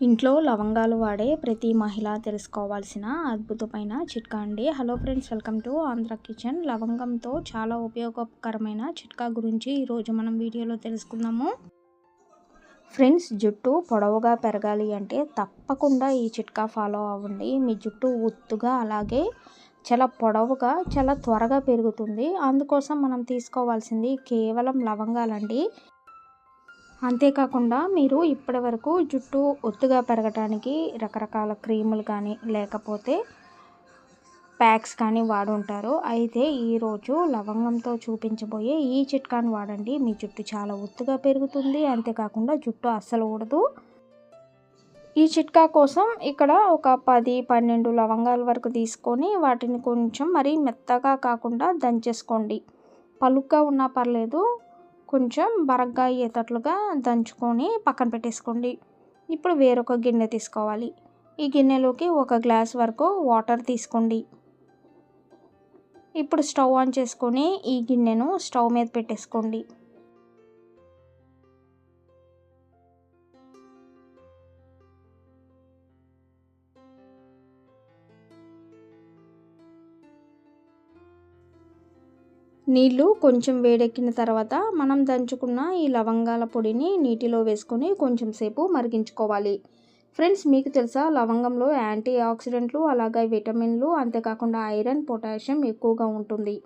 ఇంట్లో లవంగాలు వాడే ప్రతి మహిళ తెలుసుకోవాల్సిన అద్భుతమైన చిట్కా అండి. Hello friends welcome to Andhra kitchen. లవంగంతో చాలా ఉపయోగకరమైన చిట్కా గురించి ఈరోజు మనం వీడియోలో తెలుసుకుందాము. ఫ్రెండ్స్ జుట్టు పొడవుగా పెరగాలి అంటే తప్పకుండా ఈ చిట్కా ఫాలో అవ్వండి. మీ జుట్టు ఒత్తుగా అలాగే చాలా పొడవుగా చాలా త్వరగా పెరుగుతుంది. అందుకోసం మనం తీసుకోవాల్సింది కేవలం లవంగాలండి. అంతేకాకుండా మీరు ఇప్పటి వరకు జుట్టు ఒత్తుగా పెరగటానికి రకరకాల క్రీములు కానీ లేకపోతే ప్యాక్స్ కానీ వాడుంటారు. అయితే ఈరోజు లవంగంతో చూపించబోయే ఈ చిట్కాను వాడండి. మీ జుట్టు చాలా ఒత్తుగా పెరుగుతుంది. అంతేకాకుండా జుట్టు అస్సలు ఊడదు. ఈ చిట్కా కోసం ఇక్కడ ఒక పది పన్నెండు లవంగాల వరకు తీసుకొని వాటిని కొంచెం మరీ మెత్తగా కాకుండా దంచేసుకోండి. పలుగ్గా ఉన్నా పర్లేదు. కొంచెం బరగ్గా అయ్యేటట్లుగా దంచుకొని పక్కన పెట్టేసుకోండి. ఇప్పుడు వేరొక గిన్నె తీసుకోవాలి. ఈ గిన్నెలోకి ఒక గ్లాస్ వరకు వాటర్ తీసుకోండి. ఇప్పుడు స్టవ్ ఆన్ చేసుకొని ఈ గిన్నెను స్టవ్ మీద పెట్టేసుకోండి. నీళ్ళు కొంచెం వేడెక్కిన తర్వాత మనం దంచుకున్న ఈ లవంగాల పొడిని నీటిలో వేసుకొని కొంచెం సేపు మరిగించుకోవాలి. ఫ్రెండ్స్ మీకు తెలుసా లవంగంలో యాంటీ ఆక్సిడెంట్లు అలాగే విటమిన్లు అంతేకాకుండా ఐరన్ పొటాషియం ఎక్కువగా ఉంటుంది.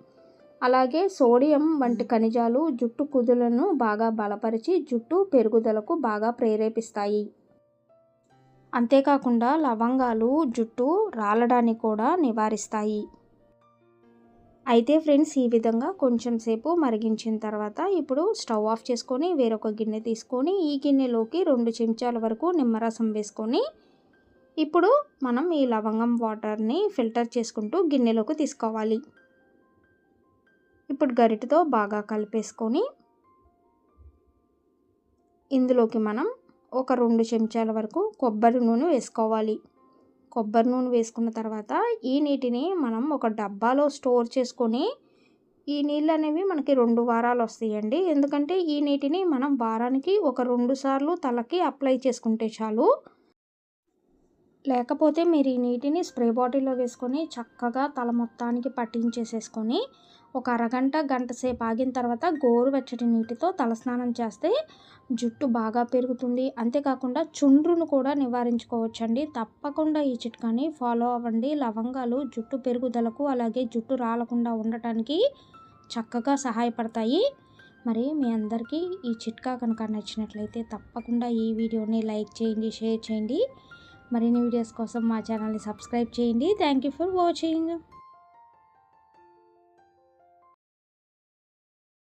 అలాగే సోడియం వంటి ఖనిజాలు జుట్టు కుదులను బాగా బలపరిచి జుట్టు పెరుగుదలకు బాగా ప్రేరేపిస్తాయి. అంతేకాకుండా లవంగాలు జుట్టు రాలడాన్ని కూడా నివారిస్తాయి. అయితే ఫ్రెండ్స్ ఈ విధంగా కొంచెం సేపు మరిగించిన తర్వాత ఇప్పుడు స్టవ్ ఆఫ్ చేసుకొని వేరొక గిన్నె తీసుకొని ఈ గిన్నెలోకి రెండు చెంచాల వరకు నిమ్మరసం వేసుకొని ఇప్పుడు మనం ఈ లవంగం వాటర్ని ఫిల్టర్ చేసుకుంటూ గిన్నెలోకి తీసుకోవాలి. ఇప్పుడు గరిటతో బాగా కలిపేసుకొని ఇందులోకి మనం ఒక రెండు చెంచాల వరకు కొబ్బరి నూనె వేసుకోవాలి. కొబ్బరి నూనె వేసుకున్న తర్వాత ఈ నీటిని మనం ఒక డబ్బాలో స్టోర్ చేసుకొని ఈ నీళ్ళు అనేవి మనకి రెండు వారాలు వస్తాయండి. ఎందుకంటే ఈ నీటిని మనం వారానికి ఒక రెండు సార్లు తలకి అప్లై చేసుకుంటే చాలు. లేకపోతే మీరు ఈ నీటిని స్ప్రే బాటిల్లో వేసుకొని చక్కగా తల మొత్తానికి పట్టించేసేసుకొని ఒక అరగంట గంట సేపు ఆగిన తర్వాత గోరువెచ్చటి నీటితో తలస్నానం చేస్తే జుట్టు బాగా పెరుగుతుంది. అంతేకాకుండా చుండ్రును కూడా నివారించుకోవచ్చండి. తప్పకుండా ఈ చిట్కాని ఫాలో అవ్వండి. లవంగాలు జుట్టు పెరుగుదలకు అలాగే జుట్టు రాలకుండా ఉండటానికి చక్కగా సహాయపడతాయి. మరి మీ అందరికీ ఈ చిట్కా కనుక నచ్చినట్లయితే తప్పకుండా ఈ వీడియోని లైక్ చేయండి షేర్ చేయండి. మరిన్ని వీడియోస్ కోసం మా ఛానల్ని సబ్స్క్రైబ్ చేయండి. Thank you for watching.